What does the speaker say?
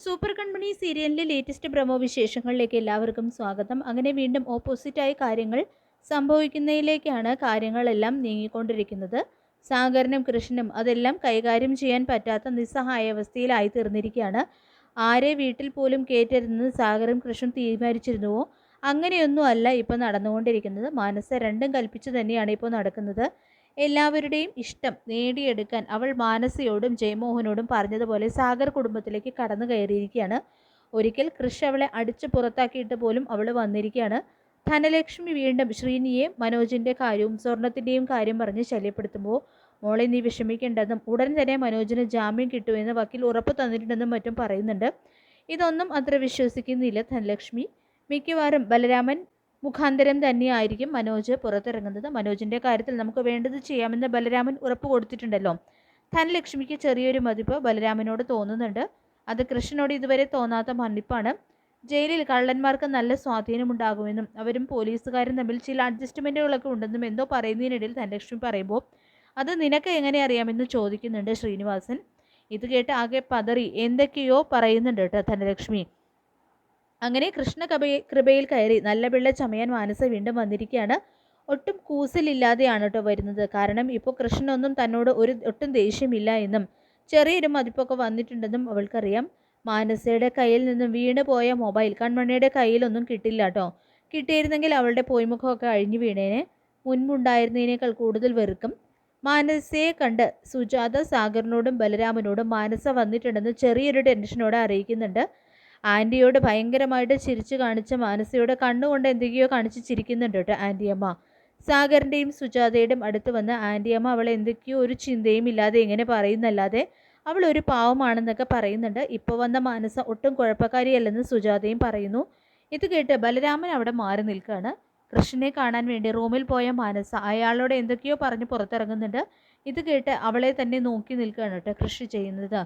Super company സീരിയലിലെ latest promo വിശേഷങ്ങളിലേക്ക് എല്ലാവർക്കും സ്വാഗതം. അങ്ങനെ വീണ്ടും ഓപ്പോസിറ്റായ കാര്യങ്ങൾ സംഭവിക്കുന്നതിലേക്കാണ് കാര്യങ്ങളെല്ലാം നീങ്ങിക്കൊണ്ടിരിക്കുന്നത്. സാഗരനും കൃഷ്ണനും അതെല്ലാം കൈകാര്യം ചെയ്യാൻ പറ്റാത്ത നിസ്സഹായ അവസ്ഥയിലായി തീർന്നിരിക്കുകയാണ്. ആരെ വീട്ടിൽ പോലും കയറ്റരുതെന്ന് സാഗറും കൃഷ്ണൻ തീരുമാനിച്ചിരുന്നുവോ? അങ്ങനെയൊന്നും അല്ല ഇപ്പോൾ നടന്നുകൊണ്ടിരിക്കുന്നത്. മനസ്സ് രണ്ടും കൽപ്പിച്ചു തന്നെയാണ് ഇപ്പോൾ നടക്കുന്നത്. എല്ലാവരുടെയും ഇഷ്ടം നേടിയെടുക്കാൻ അവൾ മാനസയോടും ജയമോഹനോടും പറഞ്ഞതുപോലെ സാഗർ കുടുംബത്തിലേക്ക് കടന്നു കയറിയിരിക്കുകയാണ്. ഒരിക്കൽ കൃഷ് അവളെ അടിച്ചു പുറത്താക്കിയിട്ട് പോലും അവൾ വന്നിരിക്കുകയാണ്. ധനലക്ഷ്മി വീണ്ടും ശ്രീനിയെ മനോജിന്റെ കാര്യവും സ്വർണത്തിന്റെയും കാര്യം പറഞ്ഞ് ശല്യപ്പെടുത്തുമ്പോൾ മോളെ നീ വിഷമിക്കേണ്ടെന്നും ഉടൻ തന്നെ മനോജിന് ജാമ്യം കിട്ടുമെന്ന് വക്കീൽ ഉറപ്പ് തന്നിട്ടുണ്ടെന്നും മറ്റും പറയുന്നുണ്ട്. ഇതൊന്നും അത്ര വിശ്വസിക്കുന്നില്ല ധനലക്ഷ്മി. മിക്കവാറും ബലരാമൻ മുഖാന്തരം തന്നെയായിരിക്കും മനോജ് പുറത്തിറങ്ങുന്നത്. മനോജിന്റെ കാര്യത്തിൽ നമുക്ക് വേണ്ടത് ചെയ്യാമെന്ന് ബലരാമൻ ഉറപ്പ് കൊടുത്തിട്ടുണ്ടല്ലോ. ധനലക്ഷ്മിക്ക് ചെറിയൊരു മതിപ്പ് ബലരാമനോട് തോന്നുന്നുണ്ട്. അത് കൃഷ്ണനോട് ഇതുവരെ തോന്നാത്ത മന്നിപ്പാണ് ജയിലിൽ കള്ളന്മാർക്ക് നല്ല സ്വാധീനമുണ്ടാകുമെന്നും അവരും പോലീസുകാരും തമ്മിൽ ചില അഡ്ജസ്റ്റ്മെന്റുകളൊക്കെ ഉണ്ടെന്നും എന്തോ പറയുന്നതിനിടയിൽ ധനലക്ഷ്മി പറയുമ്പോൾ അത് നിനക്ക് എങ്ങനെ അറിയാമെന്ന് ചോദിക്കുന്നുണ്ട് ശ്രീനിവാസൻ. ഇത് കേട്ട് ആകെ പതറി. എന്തൊക്കെയോ പറയുന്നുണ്ട് കേട്ടോ ധനലക്ഷ്മി. അങ്ങനെ കൃഷ്ണ കൃപയെ കൃപയിൽ കയറി നല്ല പിള്ള ചമയൻ മാനസ വീണ്ടും വന്നിരിക്കുകയാണ് ഒട്ടും കൂസലില്ലാതെയാണ് കേട്ടോ വരുന്നത്. കാരണം ഇപ്പോൾ കൃഷ്ണനൊന്നും തന്നോട് ഒരു ഒട്ടും ദേഷ്യമില്ല എന്നും ചെറിയൊരു മതിപ്പൊക്കെ വന്നിട്ടുണ്ടെന്നും അവൾക്കറിയാം. മാനസയുടെ കയ്യിൽ നിന്നും വീണ് പോയ മൊബൈൽ കൺമണിയുടെ കയ്യിലൊന്നും കിട്ടില്ല കേട്ടോ കിട്ടിയിരുന്നെങ്കിൽ അവളുടെ പോയ്മുഖമൊക്കെ അഴിഞ്ഞു വീണേനെ. മുൻപുണ്ടായിരുന്നതിനേക്കാൾ കൂടുതൽ വെറുക്കും. മാനസയെ കണ്ട് സുജാത സാഗറിനോടും ബലരാമനോടും മാനസ വന്നിട്ടുണ്ടെന്ന് ചെറിയൊരു ടെൻഷനോടെ അറിയിക്കുന്നുണ്ട്. ആന്റിയോട് ഭയങ്കരമായിട്ട് ചിരിച്ചു കാണിച്ച മാനസയോട് കണ്ണുകൊണ്ട് എന്തൊക്കെയോ കാണിച്ച് ചിരിക്കുന്നുണ്ട് കേട്ടോ ആന്റിയമ്മ. സാഗറിന്റെയും സുജാതയുടെയും അടുത്ത് വന്ന് ആന്റിയമ്മ അവൾ എന്തൊക്കെയോ ഒരു ചിന്തയും ഇല്ലാതെ എങ്ങനെ പറയുന്നല്ലാതെ അവൾ ഒരു പാവമാണെന്നൊക്കെ പറയുന്നുണ്ട്. ഇപ്പോൾ വന്ന മാനസ ഒട്ടും കുഴപ്പക്കാരിയല്ലെന്ന് സുജാതയും പറയുന്നു. ഇത് കേട്ട് ബലരാമൻ അവിടെ മാറി നിൽക്കുകയാണ് കൃഷ്ണനെ കാണാൻ വേണ്ടി റൂമിൽ പോയ മാനസ അയാളോട് എന്തൊക്കെയോ പറഞ്ഞ് പുറത്തിറങ്ങുന്നുണ്ട്. ഇത് കേട്ട് അവളെ തന്നെ നോക്കി നിൽക്കുകയാണ് കേട്ടോ കൃഷി ചെയ്യുന്നത്.